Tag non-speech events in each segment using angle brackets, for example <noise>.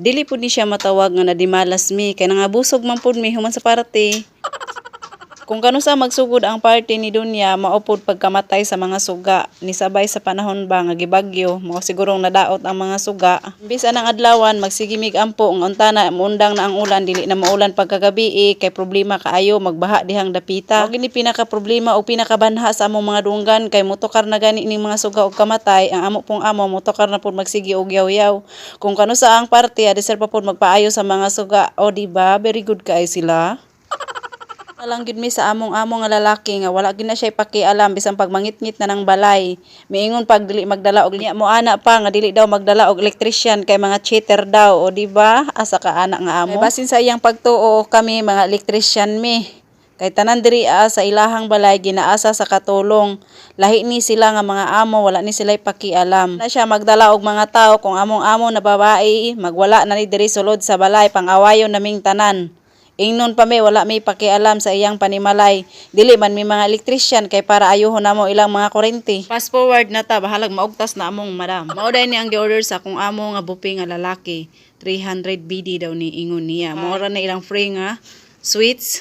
Dili pud ni siya matawag nga nadimalas mi kay nangabusog man pud mi human sa party. <laughs> Kung kano sa magsugod ang party ni Dunya, maupod pagkamatay sa mga suga. Nisabay sa panahon ba nga gibagyo, mao sigurong nadaot ang mga suga. Bisa ng adlawan, magsigimig ampo ang untana, muundang na ang ulan, dili na maulan pagkagabi eh, kay problema kaayo, magbaha dihang dapita. Mao gini pinaka problema o pinakabanha sa among mga dunggan, kay motokar na gani ning mga suga og kamatay, ang amo pong amo, motokar na pud magsigi og yaw-yaw. Kung kano sa ang party, adeser pa pud magpaayo sa mga suga. O di ba Very good kay sila. Alang gid mi sa among among nga lalaki nga wala gid na siya pakialam bisan pag mangitngit na ng balay. Miingon pag dili magdala og niya mo ana pa nga dili daw magdala og electrician kay mga cheater daw o di ba? Asa ka anak nga amo. Kay basin sa iyang pagtuo kami mga electrician mi. Kay tanan diri ah, sa ilahang balay ginaasa sa katulong. Lahi ni sila nga mga amo, wala ni sila pakialam. Na siya magdala og mga tao kung among amo na babae, magwala na ni diri sulod sa balay pangawayon naming tanan. Ingnon pa may wala may pakialam sa iyang panimalay. Dili man may mga electrician kay para ayuhon namo ilang mga kurente. Fast forward na ta bahalag maugtas na among madam. Mauday ni ang gi-order sa akong amo nga bupi nga lalaki. 300 BD daw ni ingon niya. Mora na ilang free nga sweets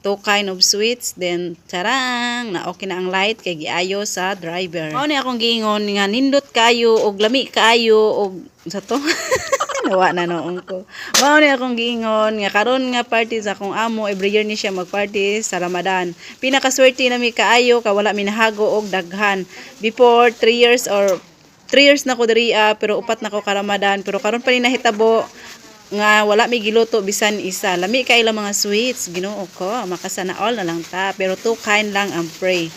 two kind of sweets then charang na okay na ang light kay giayo sa driver mao ni akong giingon nga nindot kayo og lami kayo og sa to <laughs> nawa na noong ko mao ni akong giingon nga karon nga party sa akong amo every year ni siya magparty sa Ramadan pinakaswerte na mi kaayo ka wala mi nahago og daghan before 3 years or 3 years na ko diri ah, pero upat na ko ka Ramadan pero karon pa ni nahitabo nga wala may giluto bisan isa. Lami kay ilang mga sweets, Ginoo ko, makasana all na lang ta, pero two kind lang ang pray.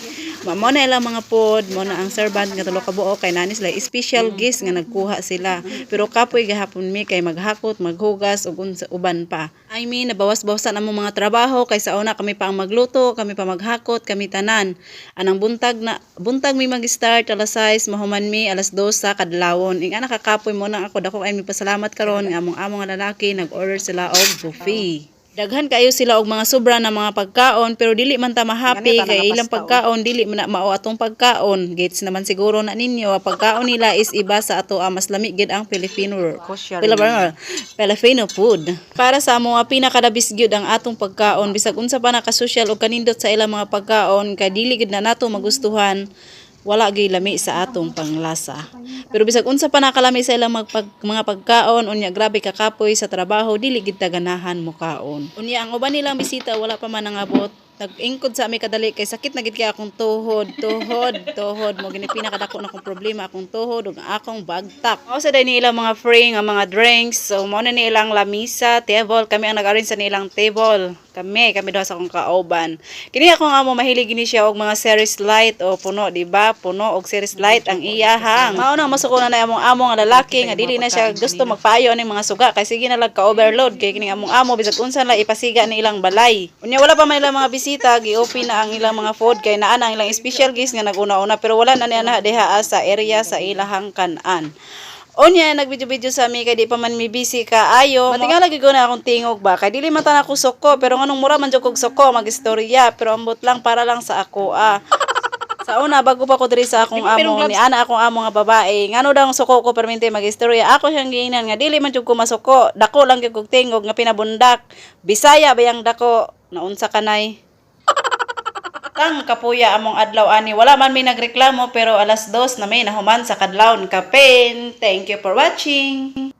Ma mo na ilang mga food, mo na ang servant nga tulo ka buo kay nani sila special guest nga nagkuha sila. Pero kapoy gahapon mi kay maghakot, maghugas ug uban pa. I mean, nabawas-bawasan ang mga trabaho kay sa una kami pa ang magluto, kami pa maghakot, kami tanan. Anang buntag na buntag mi mag-start alas 6, mahuman mi alas 2 sa kadlawon. Ing ana kakapoy mo na ako dako ay mi pasalamat karon nga among among lalaki nag-order sila og buffet. Daghan kayo sila og mga sobra na mga pagkaon pero dili man ta mahappy kay ilang pagkaon dili man mao atong pagkaon. Gets naman siguro na ninyo pagkaon nila is iba sa ato ah, mas lami gid ang Filipino. Filipino Filipino food. Para sa mga pinakadabis gyud ang atong pagkaon. Bisag unsa pa naka-social o kanindot sa ilang mga pagkaon kay dili gid na nato magustuhan wala gyud lami sa atong panglasa. Pero bisag unsa pa nakalami sa ilang magpag, mga pagkaon unya grabe kakapoy sa trabaho dili gid ganahan mo kaon. Unya ang uban nilang bisita wala pa man nangabot nag-ingkod sa ami kadali kay sakit na gid kay akong tuhod, tuhod, <laughs> tuhod mo gini pinakadako na akong problema akong tuhod ug akong bagtak. Mao sa ni ilang mga free nga mga drinks, so mo na ni ilang lamisa, table, kami ang nag-arrange sa nilang table. Kami, kami daw sa akong kauban. Kini ako nga mo mahilig gini siya og mga series light o puno, di ba? Puno og series light ang iyahang. Mao nang masuko na na among amo nga lalaki nga dili na siya gusto magpaayo ning mga suga kay sige na lag ka overload kay kini among amo bisag unsa la ipasiga ni ilang balay. Unya wala pa man ilang mga bisita, gi-open na ang ilang mga food kay naa na ang ilang special guest nga naguna-una pero wala na niya na diha sa area sa ilahang kanan. Unya, nagvideo-video sa mi kay di pa man mi busy ka ayo. Matingala lagi ko na akong tingog ba kay dili man ta na ako soko pero nganong mura man jud kog soko magistorya pero ambot lang para lang sa ako ah. Sa una bago pa ko diri sa akong amo ni ana akong amo nga babae ngano daw ang suko ko permente magistorya ako siyang giingnan nga dili man jud ko masuko dako lang gyud kog tingog nga pinabundak bisaya bayang dako naunsa kanay Kang kapuya among adlaw ani wala man may nagreklamo pero alas dos na may nahuman sa kadlawon kapin. Thank you for watching.